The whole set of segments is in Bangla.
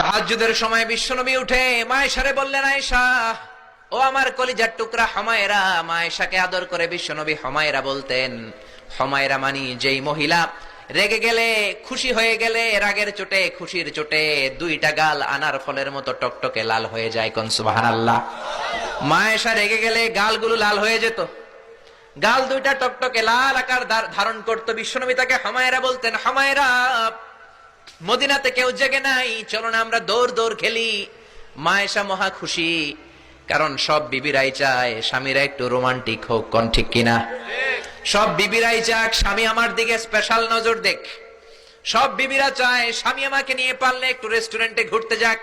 তাহাজ্জুদের সময় বিশ্বনবী উঠে মায়েশারে বললেন, আয়েশা, ও আমার কলিজার টুকরা হমায়রা। মায়েশাকে আদর করে বিশ্বনবী হমায়রা বলতেন, হমায়রা মানি যেই মহিলা রেগে গেলে খুশি হয়ে গেলে রাগের চোটে খুশির চোটে দুইটা গাল আনার ফলের মতো টকটকে লাল হয়ে যায় কোন, সুবহানাল্লাহ। মায়েশা রেগে গেলে গালগুলো লাল হয়ে যেত। গাল দুইটা টকটকে লাল আকার ধারণ করতো বিশ্বনবী তাকে হামায়রা বলতেন, হামায়রা মদিনাতে কেউ জেগে নাই চলো না আমরা দৌড় দৌড় খেলি। মায়েশা মহা খুশি, কারণ সব বিবিরাই চায়, স্বামীরা একটু রোমান্টিক হোক, কোন ঠিক কিনা? সব বিবিরাই চাক, স্বামী আমার দিকে স্পেশাল নজর দেখ। সব বিবিরা চায়, স্বামী আমাকে নিয়ে পারলে একটু রেস্টুরেন্টে ঘুরতে যাক।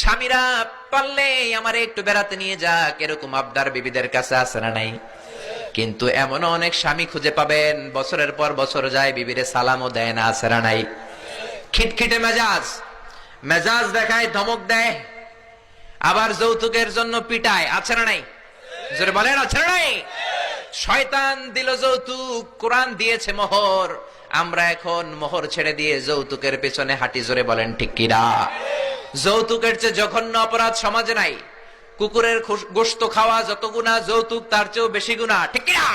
স্বামীরা পারলে আমারে একটু বেড়াতে নিয়ে যাক, এরকম আবদার বিবিদের কাছে আছে না নাই? কিন্তু এমন অনেক স্বামী খুঁজে পাবেন, বছরের পর বছর যায় বিবিরে সালামও দেয় না, আছে না নাই? খিটখিটে মেজাজ। মেজাজ দেখায়, ধমক দেয়, আবার যৌতুকের জন্য পিটায়। আছে না নাই? জোরে বলেন, আছে না নাই? শয়তান দিল যৌতুক, কোরআন দিয়েছে মোহর। আমরা এখন মোহর ছেড়ে দিয়ে যৌতুকের পেছনে হাঁটি, জোরে বলেন, ঠিক কিনা যৌতুকের চেয়ে জঘন্য অপরাধ সমাজে নাই। কুকুরের গোস্ত খাওয়া যত গুণা, যৌতুক তার চেয়েও বেশি গুণা, ঠিক কিনা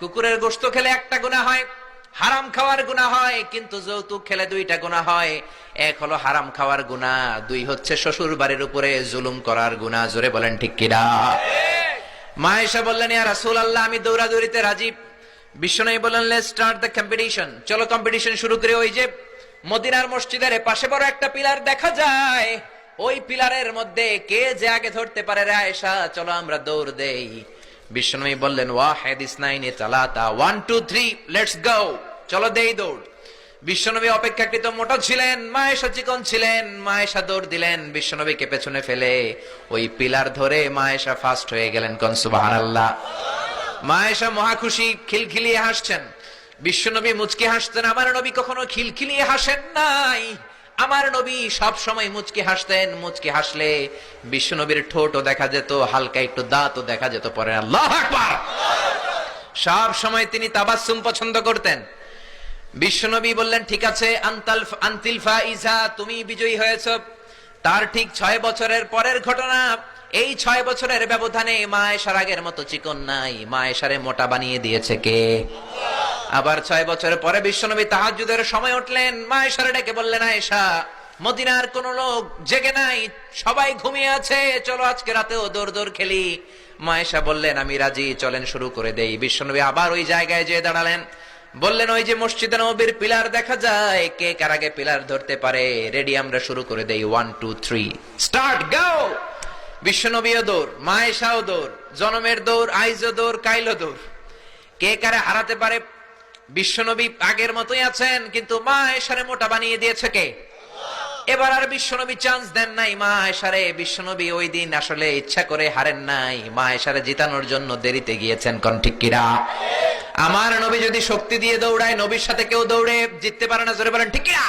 কুকুরের গোস্ত খেলে একটা গুণা হয় হারাম খাওয়ার গুণা হয়, কিন্তু যৌতুক খেলে দুইটা গুণা হয়। এক হলো হারাম খাওয়ার গুণা দুই হচ্ছে শ্বশুর বাড়ির উপরে জুলুম করার গুণা জোরে বলেন ঠিক কিনা? মা এসে বললেন, ইয়া রাসূল আল্লাহ আমি দৌড়াদৌড়িতে রাজীব বিশ্বনবী বললেন লেটস স্টার্ট দ্য কম্পিটিশন চলো কম্পিটিশন শুরু করে। ওই যে মদিনার মসজিদের পাশে বড় একটা পিলার দেখা যায়। ওই পিলারের মধ্যে কে যে আগে ধরতে পারে রে আয়েশা? চলো আমরা দৌড় দেই। বিশ্বনবী বললেন ওয়া ওয়াহেদ ইসনাইনে চালাতা one two three let's go চলো দেই দৌড়। বিশ্বনবী অপেক্ষাকৃত মোটা ছিলেন, মায়েশা চিকন ছিলেন, মায়েশা দৌড় দিলেন বিশ্বনবীকে পেছনে ফেলে ওই পিলার ধরে মায়েশা ফাস্ট হয়ে গেলেন, কন সুবহানাল্লাহ। মায়েশা মহা খুশি, খিলখিলিয়ে হাসছেন। বিশ্বনবী মুচকি হাসতেন, আমার নবী কখনো খিলখিলিয়ে হাসেন নাই। আমার নবী সব সময় মুচকি হাসতেন, মুচকি হাসলে বিশ্বনবীর ঠোঁটও দেখা যেত, হালকা একটু দাঁতও দেখা যেত পরে। আল্লাহ সব সময় তিনি তাবাসসুম পছন্দ করতেন। বিশ্বনবী বললেন, ঠিক আছে, আন্তাল আন্তিল ফাইজা, তুমি বিজয়ী হয়েছ। তার ঠিক ছয় বছরের পরের ঘটনা, এই ছয় বছরের ব্যবধানে মা এসার আগের মতো চিকন নাই। মা এসারে মোটা বানিয়ে দিয়েছে কে? আবার ছয় বছরের পরে বিশ্বনবী তাহাজুদের সময় উঠলেন। মা এসারে ডেকে বললেন, আয়েশা, মদিনার কোন লোক জেগে নাই, সবাই ঘুমিয়ে আছে, চলো আজকে রাতেও দৌড় দৌড় খেলি মায়েশা বললেন, আমি রাজি, চলেন শুরু করে দেই। বিশ্বনবী আবার ওই জায়গায় যেয়ে দাঁড়ালেন। বললেন, ওই যে মসজিদে নবীর পিলার দেখা যায়, কে কার আগে পিলার ধরতে পারে? রেডি, আমরা শুরু করে দেই। ওয়ান টু থ্রি স্টার্ট গাও বিশ্বনবীও দৌড় মায়েশাও দৌড়, জনমের দৌড়, আইজও দৌড় কাইলো দৌড়। কে কারে হারাতে পারে বিশ্বনবী আগের মতোই আছেন, কিন্তু মা এসারে মোটা বানিয়ে দিয়েছে কে? এবার আর বিশ্বনবী চান্স দেন নাই। মা এসারে বিশ্বনবী ওই দিন আসলে ইচ্ছা করে হারেন নাই। মা এসারে জিতানোর জন্য দেরিতে গিয়েছেন, কোন ঠিক কিরা আমার নবী যদি শক্তি দিয়ে দৌড়ায়, নবীর সাথে কেউ দৌড়ে জিততে পারে না, জোরে বলেন, ঠিক কিনা